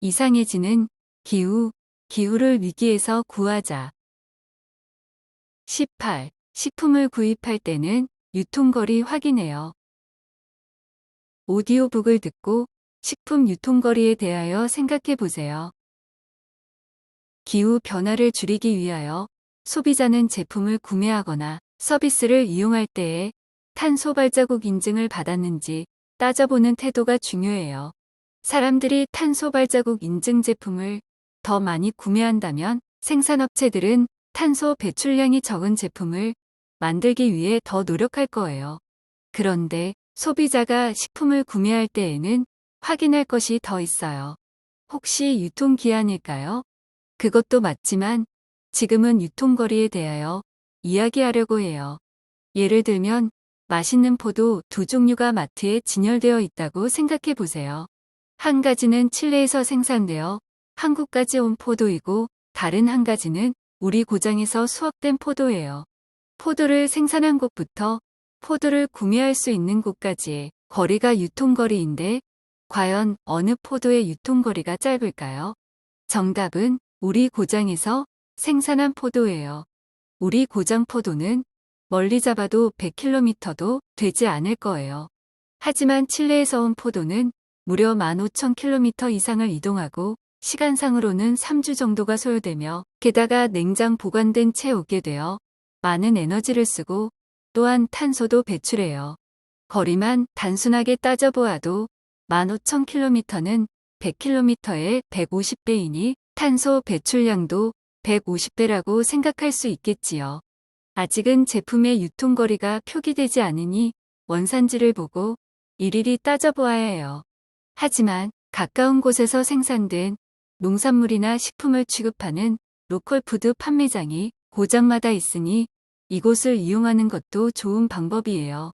이상해지는 기후, 기후를 위기에서 구하자. 18. 식품을 구입할 때는 유통거리 확인해요. 오디오북을 듣고 식품 유통거리에 대하여 생각해 보세요. 기후 변화를 줄이기 위하여 소비자는 제품을 구매하거나 서비스를 이용할 때에 탄소 발자국 인증을 받았는지 따져보는 태도가 중요해요. 사람들이 탄소 발자국 인증 제품을 더 많이 구매한다면 생산업체들은 탄소 배출량이 적은 제품을 만들기 위해 더 노력할 거예요. 그런데 소비자가 식품을 구매할 때에는 확인할 것이 더 있어요. 혹시 유통기한일까요? 그것도 맞지만 지금은 유통거리에 대하여 이야기하려고 해요. 예를 들면 맛있는 포도 두 종류가 마트에 진열되어 있다고 생각해 보세요. 한 가지는 칠레에서 생산되어 한국까지 온 포도이고 다른 한 가지는 우리 고장에서 수확된 포도예요. 포도를 생산한 곳부터 포도를 구매할 수 있는 곳까지의 거리가 유통거리인데 과연 어느 포도의 유통거리가 짧을까요? 정답은 우리 고장에서 생산한 포도예요. 우리 고장 포도는 멀리 잡아도 100km도 되지 않을 거예요. 하지만 칠레에서 온 포도는 무려 15,000km 이상을 이동하고 시간상으로는 3주 정도가 소요되며 게다가 냉장 보관된 채 오게 되어 많은 에너지를 쓰고 또한 탄소도 배출해요. 거리만 단순하게 따져보아도 15,000km는 100km의 150배이니 탄소 배출량도 150배라고 생각할 수 있겠지요. 아직은 제품의 유통거리가 표기되지 않으니 원산지를 보고 일일이 따져보아야 해요. 하지만 가까운 곳에서 생산된 농산물이나 식품을 취급하는 로컬 푸드 판매장이 고장마다 있으니 이곳을 이용하는 것도 좋은 방법이에요.